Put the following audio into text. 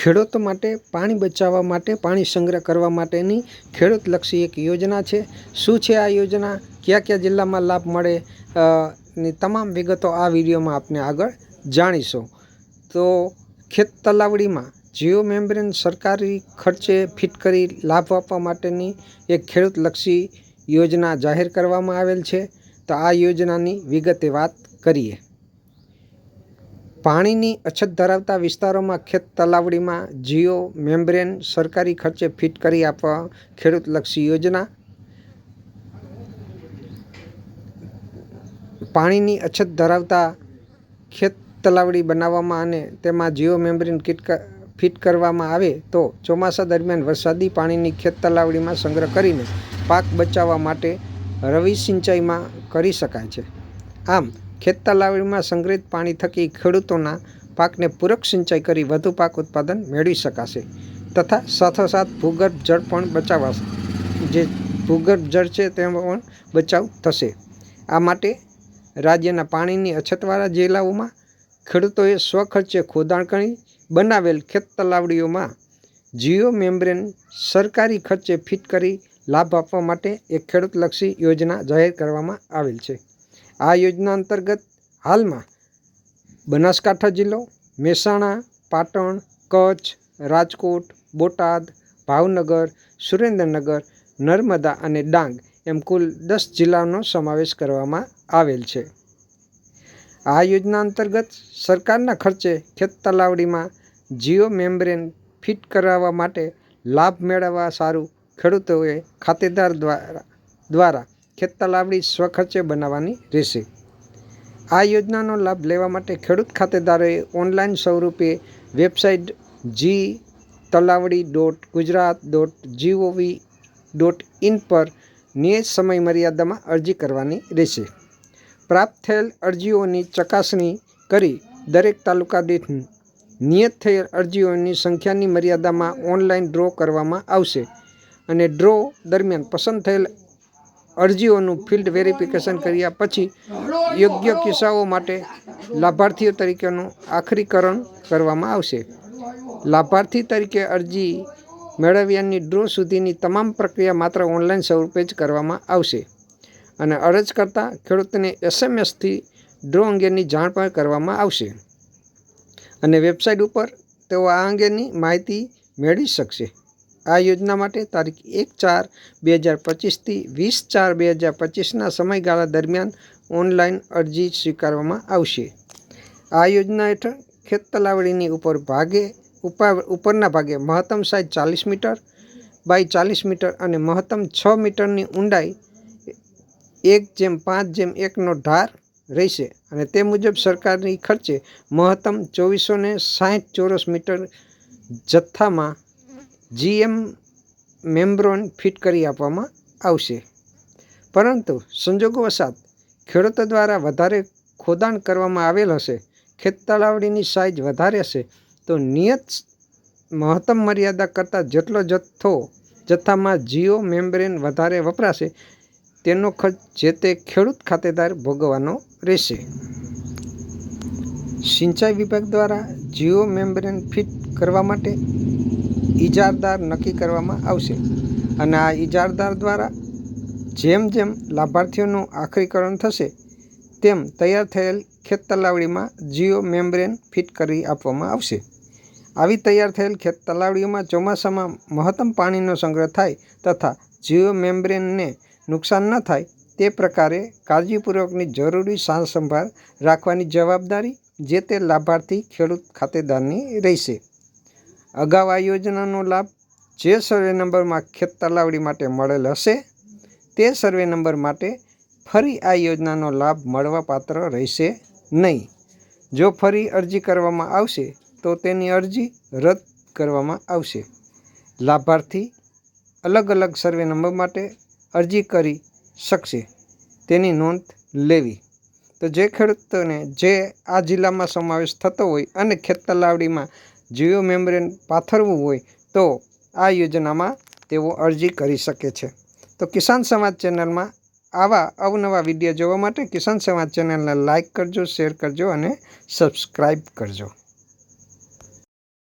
ખેડૂતો માટે, પાણી બચાવવા માટે, પાણી સંગ્રહ કરવા માટેની ખેડૂતલક્ષી એક યોજના છે. શું છે આ યોજના? કયા કયા જિલ્લામાં લાભ મળે? ની તમામ વિગતો આ વિડીયોમાં આપણે આગળ જાણીશું. તો ખેત તલાવડીમાં જીઓ મેમ્બ્રેન સરકારી ખર્ચે ફિટ કરી લાભ આપવા માટેની એક ખેડૂતલક્ષી યોજના જાહેર કરવામાં આવેલ છે. તો આ યોજનાની વિગતે વાત કરીએ. પાણીની અછત ધરાવતા વિસ્તારોમાં ખેત તલાવડીમાં જીઓ મેમ્બ્રેન સરકારી ખર્ચે ફિટ કરી આપવા ખેડૂતલક્ષી યોજના. પાણીની અછત ધરાવતા ખેત તલાવડી બનાવવામાં અને તેમાં જીઓ મેમ્બ્રેન કિટ ફિટ કરવામાં આવે તો ચોમાસા દરમિયાન વરસાદી પાણીની ખેત તલાવડીમાં સંગ્રહ કરીને પાક બચાવવા માટે રવિ સિંચાઈમાં કરી શકાય છે. આમ ખેત તલાવડીમાં સંગ્રહિત પાણી થકી ખેડૂતોના પાકને પૂરક સિંચાઈ કરી વધુ પાક ઉત્પાદન મેળવી શકાશે તથા સાથોસાથ ભૂગર્ભ જળ પણ બચાવાશે. જે ભૂગર્ભ જળ છે તેમાં પણ બચાવ થશે. આ માટે રાજ્યના પાણીની અછતવાળા જિલ્લાઓમાં ખેડૂતોએ સ્વખર્ચે ખોદાણ કરી બનાવેલ ખેત તલાવડીઓમાં જીઓ મેમ્બ્રેન સરકારી ખર્ચે ફિટ કરી લાભ આપવા માટે એક ખેડૂતલક્ષી યોજના જાહેર કરવામાં આવેલ છે. આ યોજના અંતર્ગત હાલમાં બનાસકાંઠા જિલ્લો, મહેસાણા, પાટણ, કચ્છ, રાજકોટ, બોટાદ, ભાવનગર, સુરેન્દ્રનગર, નર્મદા અને ડાંગ એમ કુલ દસ જિલ્લાનો સમાવેશ કરવામાં આવેલ છે. આ યોજના અંતર્ગત સરકારના ખર્ચે ખેત તલાવડીમાં જીઓ મેમ્બ્રેન ફિટ કરાવવા માટે લાભ મેળવવા સારું ખેડૂતોએ ખાતેદાર દ્વારા દ્વારા ખેત તલાવડી સ્વખર્ચે બનાવવાની રહેશે. આ યોજનાનો લાભ લેવા માટે ખેડૂત ખાતેદારોએ ઓનલાઈન સ્વરૂપે website G Talavadi dot Gujarat dot gov dot in પર નિયત સમય મર્યાદામાં અરજી કરવાની રહેશે. પ્રાપ્ત થયેલ અરજીઓની ચકાસણી કરી દરેક તાલુકા દીઠ નિયત થયેલ અરજીઓની સંખ્યાની મર્યાદામાં ઓનલાઈન ડ્રો કરવામાં આવશે અને ડ્રો દરમિયાન પસંદ થયેલ અરજીઓનું ફિલ્ડ વેરિફિકેશન કર્યા પછી યોગ્ય કિસ્સાઓ માટે લાભાર્થીઓ તરીકેનું આખરીકરણ કરવામાં આવશે. લાભાર્થી તરીકે અરજી મેળવ્યાની ડ્રો સુધીની તમામ પ્રક્રિયા માત્ર ઓનલાઈન સ્વરૂપે જ કરવામાં આવશે અને અરજ કરતા ખેડૂતને એસએમએસથી ડ્રો અંગેની જાણ પણ કરવામાં આવશે અને વેબસાઇટ ઉપર તેઓ આ અંગેની માહિતી મેળવી શકશે. આ યોજના માટે તારીખ એક ચાર બે હજાર પચીસથી વીસ ચાર બે હજાર પચીસના સમયગાળા દરમિયાન ઓનલાઈન અરજી સ્વીકારવામાં આવશે. આ યોજના હેઠળ ખેત તલાવડીની ઉપર ભાગે ઉપર ઉપરના ભાગે મહત્તમ સાઈઝ ચાલીસ મીટર બાય ચાલીસ મીટર અને મહત્તમ છ મીટરની ઊંડાઈ એક જેમ પાંચ જેમ એકનો ઢાર રહેશે અને તે મુજબ સરકારની ખર્ચે મહત્તમ ચોવીસો ને સાહીઠ ચોરસ મીટર જથ્થામાં જીએમ મેમ્બ્રોન ફિટ કરી આપવામાં આવશે. પરંતુ સંજોગોવશાત ખેડૂતો દ્વારા વધારે ખોદાણ કરવામાં આવેલ હશે, ખેત તલાવડીની સાઇઝ વધારે હશે, તો નિયત મહત્તમ મર્યાદા કરતાં જેટલો જથ્થો જથ્થામાં જીઓ મેમ્બ્રેન વધારે વપરાશે, તેનો ખર્ચ જે તે ખેડૂત ખાતેદાર ભોગવવાનો રહેશે. સિંચાઈ વિભાગ દ્વારા જીઓ મેમ્બ્રેન ફિટ કરવા માટે ઇજારદાર નક્કી કરવામાં આવશે. અને આ ઇજારદાર દ્વારા જેમ જેમ લાભાર્થીઓનું આખરીકરણ થશે, તેમ તૈયાર થયેલ ખેત તલાવડીમાં જીઓ મેમ્બ્રેન ફિટ કરી આપવામાં આવશે. આવી તૈયાર થયેલ ખેત તલાવડીઓમાં ચોમાસામાં મહત્તમ પાણીનો સંગ્રહ થાય તથા જીઓ મેમ્બ્રેનને નુકસાન ન થાય તે પ્રકારે કાળજીપૂર્વકની જરૂરી સાર રાખવાની જવાબદારી જે તે લાભાર્થી ખેડૂત ખાતેદારની રહેશે. અગાઉ આ યોજનાનો લાભ જે સર્વે નંબરમાં ખેત તલાવડી માટે મળેલ હશે, તે સર્વે નંબર માટે ફરી આ યોજનાનો લાભ મળવાપાત્ર રહેશે નહીં. જો ફરી અરજી કરવામાં આવશે, તો તેની અરજી રદ કરવામાં આવશે. લાભાર્થી અલગ અલગ સર્વે નંબર માટે અરજી કરી શકશે. તેની નોંધ લેવી. તો જે ખેડૂતોને જે આ જિલ્લામાં સમાવેશ થતો હોય અને ખેત તલાવડીમાં જીઓ મેમ્બ્રેન પાથરવું હોય તો આ યોજનામાં તેઓ અરજી કરી શકે છે. તો કિસાન સમાજ ચેનલમાં આવા અવનવા વીડિયો જોવા માટે કિસાન સમાજ ચેનલને લાઇક કરજો, શેર કરજો અને સબસ્ક્રાઈબ કરજો.